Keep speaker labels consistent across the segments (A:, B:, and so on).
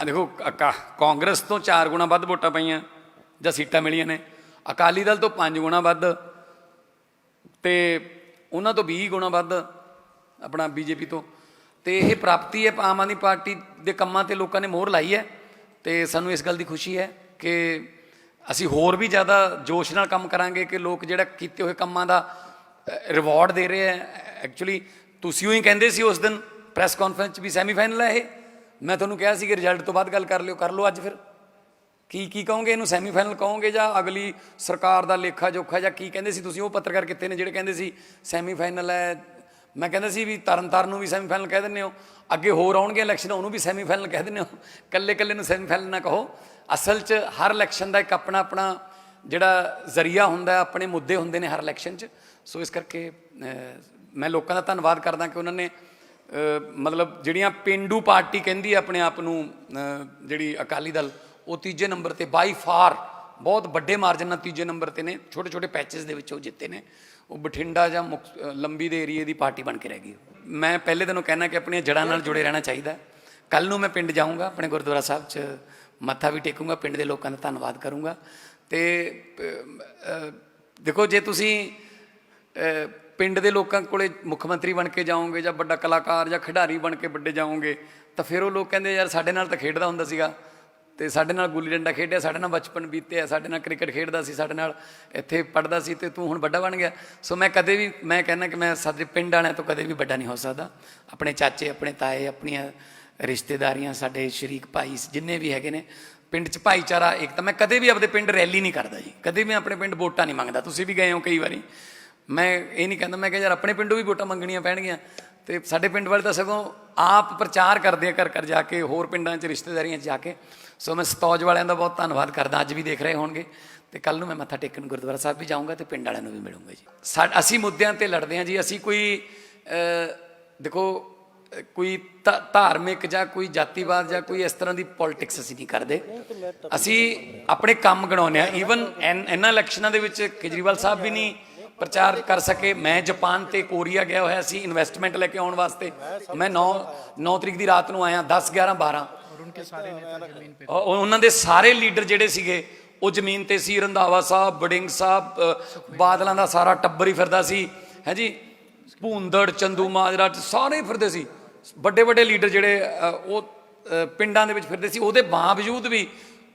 A: ਆ ਦੇਖੋ, ਅਕਾ- ਕਾਂਗਰਸ ਤੋਂ 4 ਗੁਣਾ ਵੱਧ ਵੋਟਾਂ ਪਈਆਂ, ਜਾਂ ਸੀਟਾਂ ਮਿਲੀਆਂ ਨੇ। ਅਕਾਲੀ ਦਲ ਤੋਂ 5 ਗੁਣਾ ਵੱਧ, ਤੇ ਉਹਨਾਂ ਤੋਂ 20 ਗੁਣਾ ਵੱਧ, ਆਪਣਾ ਬੀਜੇਪੀ ਤੋਂ। ਤੇ ਇਹ ਪ੍ਰਾਪਤੀ ਹੈ ਆਮ ਆਦਮੀ ਪਾਰਟੀ ਦੇ ਕੰਮਾਂ ਤੇ ਲੋਕਾਂ ਨੇ ਮੋਹਰ ਲਾਈ ਹੈ, ਤੇ ਸਾਨੂੰ ਇਸ ਗੱਲ ਦੀ ਖੁਸ਼ੀ ਹੈ ਕਿ ਅਸੀਂ ਹੋਰ ਵੀ ਜ਼ਿਆਦਾ ਜੋਸ਼ ਨਾਲ ਕੰਮ ਕਰਾਂਗੇ ਕਿ ਲੋਕ ਜਿਹੜਾ ਕੀਤੇ ਹੋਏ ਕੰਮਾਂ ਦਾ ਰਿਵਾਰਡ ਦੇ ਰਹੇ ਹੈ। ਐਕਚੁਅਲੀ ਤੁਸੀਂ ਹੀ ਕਹਿੰਦੇ ਸੀ ਉਸ ਦਿਨ ਪ੍ਰੈਸ ਕਾਨਫਰੰਸ 'ਚ ਵੀ ਸੈਮੀਫਾਈਨਲ ਹੈ ਇਹ। ਮੈਂ ਤੁਹਾਨੂੰ ਕਿਹਾ ਸੀ ਕਿ ਰਿਜ਼ਲਟ ਤੋਂ ਬਾਅਦ ਗੱਲ ਕਰ ਲਿਓ, ਕਰ ਲਓ ਅੱਜ ਫਿਰ। ਕੀ ਕੀ ਕਹੋਗੇ ਇਹਨੂੰ? ਸੈਮੀਫਾਈਨਲ ਕਹੋਗੇ ਜਾਂ ਅਗਲੀ ਸਰਕਾਰ ਦਾ ਲੇਖਾ ਜੋਖਾ ਜਾਂ ਕੀ ਕਹਿੰਦੇ ਸੀ ਤੁਸੀਂ? ਉਹ ਪੱਤਰਕਾਰ ਕਿੱਥੇ ਨੇ ਜਿਹੜੇ ਕਹਿੰਦੇ ਸੀ ਸੈਮੀਫਾਈਨਲ ਹੈ। ਮੈਂ ਕਹਿੰਦਾ ਸੀ ਵੀ ਤਰਨਤਾਰਨ ਨੂੰ ਵੀ ਸੈਮੀਫਾਈਨਲ ਕਹਿ ਦਿੰਦੇ ਹੋ। ਅੱਗੇ ਹੋਰ ਆਉਣਗੇ ਇਲੈਕਸ਼ਨ ਉਹਨੂੰ ਵੀ ਸੈਮੀਫਾਈਨਲ ਕਹਿ ਦਿੰਦੇ ਹੋ। ਕੱਲੇ ਕੱਲੇ ਨੂੰ ਸੈਮੀਫਾਈਨਲ ਨਾ ਕਹੋ। ਅਸਲ 'ਚ ਹਰ ਇਲੈਕਸ਼ਨ ਦਾ ਇੱਕ ਆਪਣਾ ਆਪਣਾ ਜਿਹੜਾ ਜ਼ਰੀਆ ਹੁੰਦਾ ਆਪਣੇ ਮੁੱਦੇ ਹੁੰਦੇ ਨੇ ਹਰ ਇਲੈਕਸ਼ਨ 'ਚ। ਸੋ ਇਸ ਕਰਕੇ ਮੈਂ ਲੋਕਾਂ ਦਾ ਧੰਨਵਾਦ ਕਰਦਾ ਕਿ ਉਹਨਾਂ ਨੇ ਮਤਲਬ ਜਿਹੜੀਆਂ ਪਿੰਡੂ ਪਾਰਟੀ ਕਹਿੰਦੀ ਹੈ ਆਪਣੇ ਆਪ ਨੂੰ ਜਿਹੜੀ ਅਕਾਲੀ ਦਲ, ਉਹ ਤੀਜੇ ਨੰਬਰ ਤੇ ਬਾਈ ਫਾਰ ਬਹੁਤ ਵੱਡੇ ਮਾਰਜਨ ਨਾਲ ਤੀਜੇ ਨੰਬਰ ਤੇ ਨੇ ਛੋਟੇ ਛੋਟੇ ਪੈਚਸ ਦੇ ਵਿੱਚ ਉਹ ਜਿੱਤੇ ਨੇ। ਉਹ ਬਠਿੰਡਾ ਜਾਂ ਮੁਕ- ਲੰਬੀ ਦੇ ਏਰੀਏ ਦੀ ਪਾਰਟੀ ਬਣ ਕੇ ਰਹਿ ਗਈ ਮੈਂ ਪਹਿਲੇ ਦਿਨੋਂ ਕਹਿਣਾ ਕਿ ਆਪਣੀਆਂ ਜੜ੍ਹਾਂ ਨਾਲ ਜੁੜੇ ਰਹਿਣਾ ਚਾਹੀਦਾ। ਕੱਲ ਨੂੰ ਮੈਂ ਪਿੰਡ ਜਾਊਂਗਾ, ਆਪਣੇ ਗੁਰਦੁਆਰਾ ਸਾਹਿਬ 'ਚ ਮੱਥਾ ਵੀ ਟੇਕੂੰਗਾ, ਪਿੰਡ ਦੇ ਲੋਕਾਂ ਦਾ ਧੰਨਵਾਦ ਕਰੂੰਗਾ। ਤੇ ਦੇਖੋ, ਜੇ ਤੁਸੀਂ ਪਿੰਡ ਦੇ ਲੋਕਾਂ ਕੋਲੇ ਮੁੱਖ ਮੰਤਰੀ ਬਣ ਕੇ ਜਾਓਗੇ ਜਾਂ ਵੱਡਾ ਕਲਾਕਾਰ ਜਾਂ ਖਿਡਾਰੀ ਬਣ ਕੇ ਵੱਡੇ ਜਾਓਗੇ, ਤਾਂ ਫਿਰ ਉਹ ਲੋਕ ਕਹਿੰਦੇ ਯਾਰ ਸਾਡੇ ਨਾਲ ਤਾਂ ਖੇਡਦਾ ਹੁੰਦਾ ਸੀਗਾ ਤੇ ਸਾਡੇ ਨਾਲ ਗੁੱਲੀ ਡੰਡਾ ਖੇਡਿਆ, ਸਾਡੇ ਨਾਲ ਬਚਪਨ ਬੀਤਿਆ, ਸਾਡੇ ਨਾਲ ਕ੍ਰਿਕਟ ਖੇਡਦਾ ਸੀ, ਸਾਡੇ ਨਾਲ ਇੱਥੇ ਪੜਦਾ ਸੀ ਤੇ ਤੂੰ ਹੁਣ ਵੱਡਾ ਬਣ ਗਿਆ। ਸੋ ਮੈਂ ਕਦੇ ਵੀ, ਮੈਂ ਕਹਿੰਦਾ ਕਿ ਮੈਂ ਸਾਡੇ ਪਿੰਡ ਵਾਲਿਆਂ ਤੋਂ ਕਦੇ ਵੀ ਵੱਡਾ ਨਹੀਂ ਹੋ ਸਕਦਾ। ਆਪਣੇ ਚਾਚੇ, ਆਪਣੇ ਤਾਏ, ਆਪਣੀਆਂ ਰਿਸ਼ਤੇਦਾਰੀਆਂ, ਸਾਡੇ ਸ਼ਰੀਕ ਭਾਈ ਜਿੰਨੇ ਵੀ ਹੈਗੇ ਨੇ, ਪਿੰਡ 'ਚ ਭਾਈਚਾਰਾ ਇੱਕ ਤਾਂ ਮੈਂ ਕਦੇ ਵੀ ਆਪਦੇ ਪਿੰਡ ਰੈਲੀ ਨਹੀਂ ਕਰਦਾ ਜੀ। ਕਦੇ ਵੀ ਆਪਣੇ ਪਿੰਡ ਵੋਟਾਂ ਨਹੀਂ ਮੰਗਦਾ। ਤੁਸੀਂ ਵੀ ਗਏ ਹੋ ਕਈ ਵਾਰੀ। ਮੈਂ ਇਹ ਨਹੀਂ ਕਹਿੰਦਾ, ਮੈਂ ਕਿਹਾ ਯਾਰ ਆਪਣੇ ਪਿੰਡੋਂ ਵੀ ਵੋਟਾਂ ਮੰਗਣੀਆਂ ਪੈਣਗੀਆਂ ਤੇ ਸਾਡੇ ਪਿੰਡ ਵਾਲੇ ਤਾਂ ਸਗੋਂ ਆਪ ਪ੍ਰਚਾਰ ਕਰਦੇ ਆ ਘਰ ਘਰ ਜਾ ਕੇ, ਹੋਰ ਪਿੰਡਾਂ 'ਚ ਰਿਸ਼ਤੇਦਾਰੀਆਂ 'ਚ ਜਾ ਕੇ। ਸੋ ਮੈਂ ਸਤੌਜ ਵਾਲਿਆਂ ਦਾ ਬਹੁਤ ਧੰਨਵਾਦ ਕਰਦਾ, ਅੱਜ ਵੀ ਦੇਖ ਰਹੇ ਹੋਣਗੇ ਤੇ ਕੱਲ ਨੂੰ ਮੈਂ ਮੱਥਾ ਟੇਕਣ ਗੁਰਦੁਆਰਾ ਸਾਹਿਬ ਵੀ ਜਾਊਂਗਾ ਤੇ ਪਿੰਡ ਵਾਲਿਆਂ ਨੂੰ ਵੀ ਮਿਲੂੰਗਾ ਜੀ। ਸਾ- ਅਸੀਂ ਮੁੱਦਿਆਂ ਤੇ ਲੜਦੇ ਹਾਂ ਜੀ, ਅਸੀਂ ਕੋਈ ਦੇਖੋ ਕੋਈ ਧਾ- ਧਾਰਮਿਕ ਜਾਂ ਕੋਈ ਜਾਤੀਵਾਦ ਜਾਂ ਕੋਈ ਇਸ ਤਰ੍ਹਾਂ ਦੀ ਪੋਲਿਟਿਕਸ ਅਸੀਂ ਨਹੀਂ ਕਰਦੇ। ਅਸੀਂ ਆਪਣੇ ਕੰਮ ਗਣਾਉਂਦੇ ਆ ਈਵਨ ਇਹਨਾਂ ਇਲੈਕਸ਼ਨਾਂ ਦੇ ਵਿੱਚ ਕੇਜਰੀਵਾਲ ਸਾਹਿਬ ਵੀ ਨਹੀਂ ਪ੍ਰਚਾਰ ਕਰ ਸਕੇ। ਮੈਂ ਜਾਪਾਨ ਤੇ ਕੋਰੀਆ ਗਿਆ ਹੋਇਆ ਸੀ ਇਨਵੈਸਟਮੈਂਟ ਲੈ ਕੇ ਆਉਣ ਵਾਸਤੇ। ਮੈਂ 9 9 ਤਰੀਕ ਦੀ ਰਾਤ ਨੂੰ ਆਇਆ 10 11 12 ਉਹ- ਉਹਨਾਂ ਦੇ ਸਾਰੇ ਲੀਡਰ ਜਿਹੜੇ ਸੀਗੇ, ਉਹ ਜ਼ਮੀਨ ਤੇ ਸੀ, ਰੰਧਾਵਾ ਸਾਹਿਬ ਬੜਿੰਗ ਸਾਹਿਬ ਬਾਦਲਾਂ ਦਾ ਸਾਰਾ ਟੱਬਰ ਹੀ ਫਿਰਦਾ ਸੀ। ਹੈ ਜੀ? ਭੂੰਦੜ, ਚੰਦੂ, ਮਾਜਰਾ, ਸਾਰੇ ਫਿਰਦੇ ਸੀ। ਵੱਡੇ ਵੱਡੇ ਲੀਡਰ ਜਿਹੜੇ ਉਹ ਪਿੰਡਾਂ ਦੇ ਵਿੱਚ ਫਿਰਦੇ ਸੀ। ਉਹਦੇ ਬਾਵਜੂਦ ਵੀ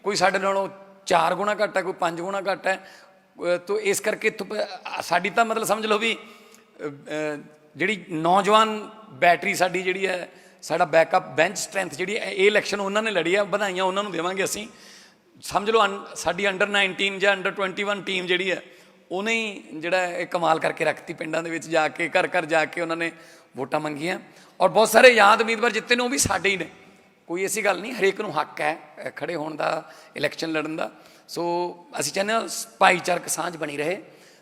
A: ਕੋਈ ਸਾਡੇ ਨਾਲੋਂ 4 ਗੁਣਾ ਘੱਟ ਹੈ, ਕੋਈ 5 ਗੁਣਾ ਘੱਟ ਹੈ। ਤੋ ਇਸ ਕਰਕੇ ਇੱਥੋਂ ਪ- ਸਾਡੀ ਤਾਂ ਮਤਲਬ ਸਮਝ ਲਓ ਵੀ ਜਿਹੜੀ ਨੌਜਵਾਨ ਬੈਟਰੀ ਸਾਡੀ ਜਿਹੜੀ ਹੈ ਸਾਡਾ ਬੈਕਅਪ ਬੈਂਚ ਸਟਰੈਂਥ ਜਿਹੜੀ ਹੈ, ਇਹ ਇਲੈਕਸ਼ਨ ਉਹਨਾਂ ਨੇ ਲੜੀ ਆ ਵਧਾਈਆਂ ਉਹਨਾਂ ਨੂੰ ਦੇਵਾਂਗੇ ਅਸੀਂ। ਸਮਝ ਲਓ ਅੰ- ਸਾਡੀ ਅੰਡਰ 19 ਜਾਂ ਅੰਡਰ 21 ਟੀਮ ਜਿਹੜੀ ਹੈ ਉਹਨੇ ਹੀ ਜਿਹੜਾ ਇਹ ਕਮਾਲ ਕਰਕੇ ਰੱਖਤੀ ਪਿੰਡਾਂ ਦੇ ਵਿੱਚ ਜਾ ਕੇ ਘਰ ਘਰ ਜਾ ਕੇ ਉਹਨਾਂ ਨੇ ਵੋਟਾਂ ਮੰਗੀਆਂ। ਔਰ ਬਹੁਤ ਸਾਰੇ ਯਾਦ ਉਮੀਦਵਾਰ ਜਿੱਤੇ ਨੇ ਉਹ ਵੀ ਸਾਡੇ ਹੀ ਨੇ। ਕੋਈ ਐਸੀ ਗੱਲ ਨਹੀਂ ਹਰੇਕ ਨੂੰ ਹੱਕ ਹੈ ਅ, ਖੜੇ ਹੋਣ ਦਾ ਇਲੈਕਸ਼ਨ ਲੜਨ ਦਾ। ਸੋ ਅਸੀਂ ਚਾਹੁੰਦੇ ਹਾਂ ਭਾਈਚਾਰਕ ਸਾਂਝ ਬਣੀ ਰਹੇ।